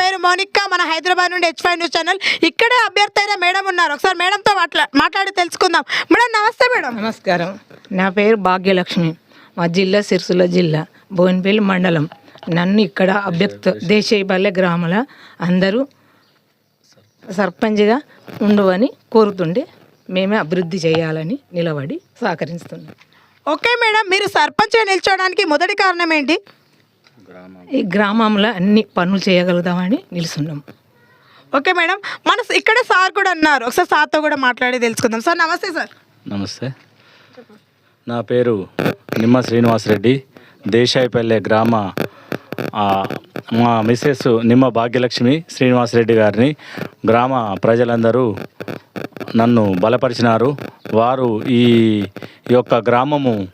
పేరు మోనిక్క మన హైదరాబాద్ నుండి హెచ్ ఫైవ్ న్యూస్ ఛానల్. ఇక్కడే అభ్యర్థి అయిన మేడం ఉన్నారు. ఒకసారి మేడంతో మాట్లా మాట్లాడి తెలుసుకుందాం. మేడం నమస్తే మేడం. నమస్కారం. నా పేరు భాగ్యలక్ష్మి. మా జిల్లా సిరిసిల్ల జిల్లా బోయినపల్లి మండలం. నన్ను ఇక్కడ అభ్యర్థి దేశీయపల్లె గ్రామాల అందరూ సర్పంచ్గా ఉండవని కోరుతుండే మేమే అభివృద్ధి చేయాలని నిలబడి సహకరిస్తున్నాం. ఓకే మేడం మీరు సర్పంచ్గా నిల్చోవడానికి మొదటి కారణం ఏంటి? ఈ గ్రామంలో అన్ని పనులు చేయగలుగుతామని నిలుస్తున్నాం. ఓకే మేడం మన ఇక్కడ సార్ కూడా ఉన్నారు ఒకసారి సార్తో కూడా మాట్లాడి తెలుసుకుందాం. సార్ నమస్తే సార్. నమస్తే. నా పేరు నిమ్మ శ్రీనివాసరెడ్డి. దేశాయిపల్లె గ్రామ ఆ, మా మిస్సెస్ నిమ్మ భాగ్యలక్ష్మి శ్రీనివాసరెడ్డి గారిని గ్రామ ప్రజలందరూ నన్ను బలపరిచినారు. వారు ఈ యొక్క గ్రామము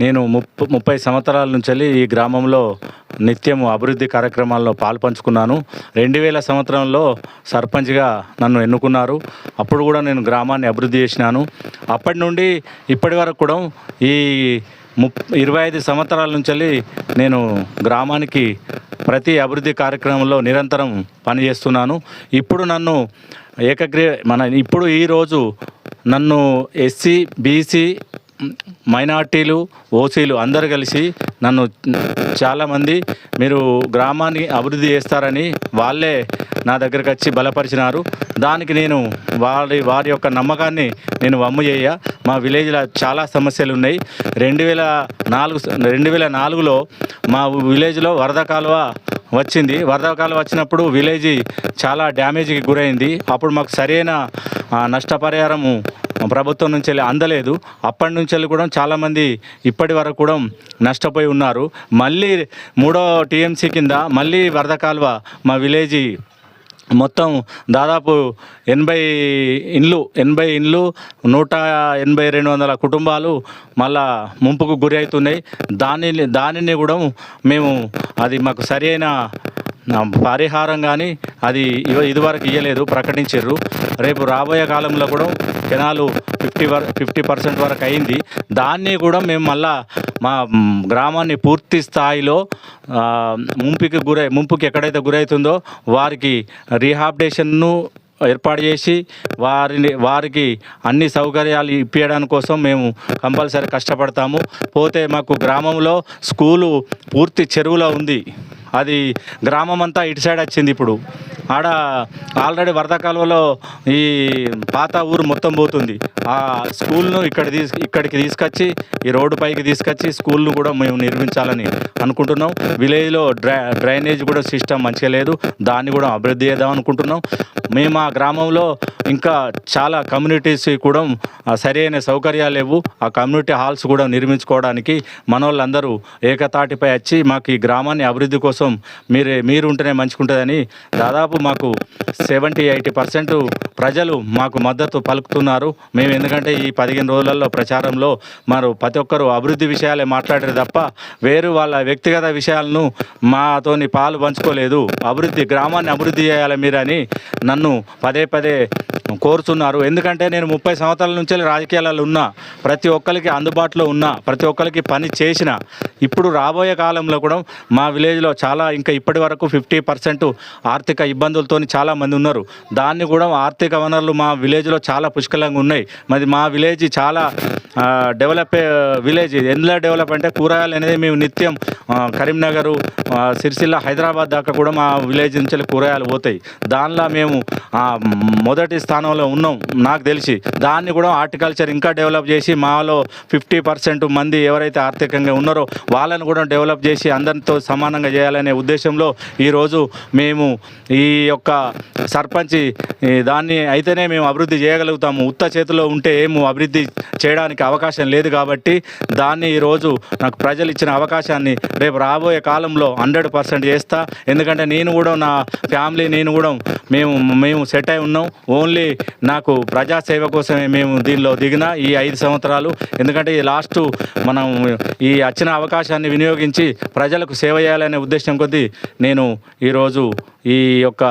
నేను ముప్ప ముప్పై సంవత్సరాల నుంచి ఈ గ్రామంలో నిత్యం అభివృద్ధి కార్యక్రమాల్లో పాల్పంచుకున్నాను. రెండు వేల సంవత్సరంలో సర్పంచ్గా నన్ను ఎన్నుకున్నారు. అప్పుడు కూడా నేను గ్రామాన్ని అభివృద్ధి చేసినాను. అప్పటి నుండి ఇప్పటి వరకు కూడా ఈ ముప్ ఇరవై ఐదు సంవత్సరాల నుంచి నేను గ్రామానికి ప్రతి అభివృద్ధి కార్యక్రమంలో నిరంతరం పనిచేస్తున్నాను. ఇప్పుడు నన్ను ఏకగ్రీ మన ఇప్పుడు ఈరోజు నన్ను ఎస్సీ బీసీ మైనార్టీలు ఓసీలు అందరు కలిసి నన్ను చాలామంది మీరు గ్రామాన్ని అభివృద్ధి చేస్తారని వాళ్ళే నా దగ్గరకు వచ్చి బలపరిచినారు. దానికి నేను వారి వారి యొక్క నమ్మకాన్ని నేను వమ్ము చేయ. మా విలేజ్లో చాలా సమస్యలు ఉన్నాయి రెండు వేల నాలుగు రెండు వేల నాలుగులో మా విలేజ్లో వరద కాలువ వచ్చింది. వరద కాలువ వచ్చినప్పుడు విలేజ్ చాలా డ్యామేజ్కి గురైంది. అప్పుడు మాకు సరైన నష్టపరిహారము ప్రభుత్వం నుంచి వెళ్ళి అందలేదు. అప్పటి నుంచి వెళ్ళి కూడా చాలామంది ఇప్పటి వరకు కూడా నష్టపోయి ఉన్నారు. మళ్ళీ మూడో టీఎంసీ కింద మళ్ళీ వరద కాలువ మా విలేజీ మొత్తం దాదాపు ఎనభై ఇండ్లు ఎనభై ఇండ్లు నూట ఎనభై రెండు వందల కుటుంబాలు మళ్ళా ముంపుకు గురి అవుతున్నాయి. దానిని దానిని కూడా మేము అది మాకు సరి అయిన పరిహారం కానీ అది ఇదివరకు ఇవ్వలేదు ప్రకటించారు రేపు రాబోయే కాలంలో కూడా కెనాలు ఫిఫ్టీ వర్ ఫిఫ్టీ పర్సెంట్ వరకు అయింది. దాన్ని కూడా మేము మళ్ళా మా గ్రామాన్ని పూర్తి స్థాయిలో ముంపుకి గురై ముంపుకి ఎక్కడైతే గురవుతుందో వారికి రీహాబిటేషన్ను ఏర్పాటు చేసి వారిని వారికి అన్ని సౌకర్యాలు ఇప్పించడానికి కోసం మేము కంపల్సరీ కష్టపడతాము. పోతే మాకు గ్రామంలో స్కూలు పూర్తి చెరువులో ఉంది. అది గ్రామం అంతా ఇటు సైడ్ వచ్చింది ఇప్పుడు. ఆడ ఆల్రెడీ వరద కాలువలో ఈ పాత ఊరు మొత్తం పోతుంది. ఆ స్కూల్ను ఇక్కడ తీసు ఇక్కడికి తీసుకొచ్చి ఈ రోడ్డు పైకి తీసుకొచ్చి స్కూల్ను కూడా మేము నిర్మించాలని అనుకుంటున్నాం. విలేజ్లో డ్రై డ్రైనేజ్ కూడా సిస్టమ్ మంచిగా లేదు. దాన్ని కూడా అభివృద్ధి చేద్దాం అనుకుంటున్నాం. మేము ఆ గ్రామంలో ఇంకా చాలా కమ్యూనిటీస్ కూడా సరైన సౌకర్యాలు లేవు. ఆ కమ్యూనిటీ హాల్స్ కూడా నిర్మించుకోవడానికి మన వాళ్ళందరూ ఏకతాటిపై వచ్చి మాకు ఈ గ్రామాన్ని అభివృద్ధి కోసం మీరే మీరు ఉంటేనే మంచిగుంటుందని దాదాపు మాకు సెవెంటీ ఎయిటీ పర్సెంట్ ప్రజలు మాకు మద్దతు పలుకుతున్నారు. మేము ఎందుకంటే ఈ పదిహేను రోజులలో ప్రచారంలో మరి ప్రతి ఒక్కరు అభివృద్ధి విషయాలే మాట్లాడారు తప్ప వేరు వాళ్ళ వ్యక్తిగత విషయాలను మాతోని పాలు పంచుకోలేదు. అభివృద్ధి గ్రామాన్ని అభివృద్ధి చేయాలి మీరని నన్ను పదే పదే కోరుతున్నారు. ఎందుకంటే నేను ముప్పై సంవత్సరాల నుంచి రాజకీయాలలో ఉన్నా ప్రతి ఒక్కరికి అందుబాటులో ఉన్నా ప్రతి ఒక్కరికి పని చేసిన ఇప్పుడు రాబోయే కాలంలో కూడా మా విలేజ్లో చాలా ఇంకా ఇప్పటి వరకు ఫిఫ్టీ పర్సెంట్ ఆర్థిక ఇబ్బందులతో చాలా మంది ఉన్నారు. దాన్ని కూడా ఆర్థిక వనరులు మా విలేజ్లో చాలా పుష్కలంగా ఉన్నాయి. మరి మా విలేజ్ చాలా డెవలప్ విలేజ్ ఎందులో డెవలప్ అంటే కూరగాయలు అనేది మేము నిత్యం కరీంనగర్ కరీంనగరు సిరిసిల్ల హైదరాబాద్ దాకా కూడా మా విలేజ్ నుంచి కూరగాయలు పోతాయి. దానిలో మేము మొదటి స్థానం స్థానంలో ఉన్నాం. నాకు తెలిసి దాన్ని కూడా హార్టికల్చర్ ఇంకా డెవలప్ చేసి మాలో ఫిఫ్టీ పర్సెంట్ మంది ఎవరైతే ఆర్థికంగా ఉన్నారో వాళ్ళని కూడా డెవలప్ చేసి అందరితో సమానంగా చేయాలనే ఉద్దేశంలో ఈరోజు మేము ఈ యొక్క సర్పంచ్ దాన్ని అయితేనే మేము అభివృద్ధి చేయగలుగుతాము. ఉత్త చేతిలో ఉంటే ఏమో అభివృద్ధి చేయడానికి అవకాశం లేదు కాబట్టి దాన్ని ఈరోజు నాకు ప్రజలు ఇచ్చిన అవకాశాన్ని రేపు రాబోయే కాలంలో హండ్రెడ్ పర్సెంట్ చేస్తా. ఎందుకంటే నేను కూడా నా ఫ్యామిలీ నేను కూడా మేము మేము సెట్ అయి ఉన్నాం. ఓన్లీ నాకు ప్రజాసేవ కోసమే మేము దీనిలో దిగిన ఈ ఐదు సంవత్సరాలు. ఎందుకంటే ఈ లాస్ట్ మనం ఈ వచ్చిన అవకాశాన్ని వినియోగించి ప్రజలకు సేవ చేయాలనే ఉద్దేశం కొద్దీ నేను ఈరోజు ఈ యొక్క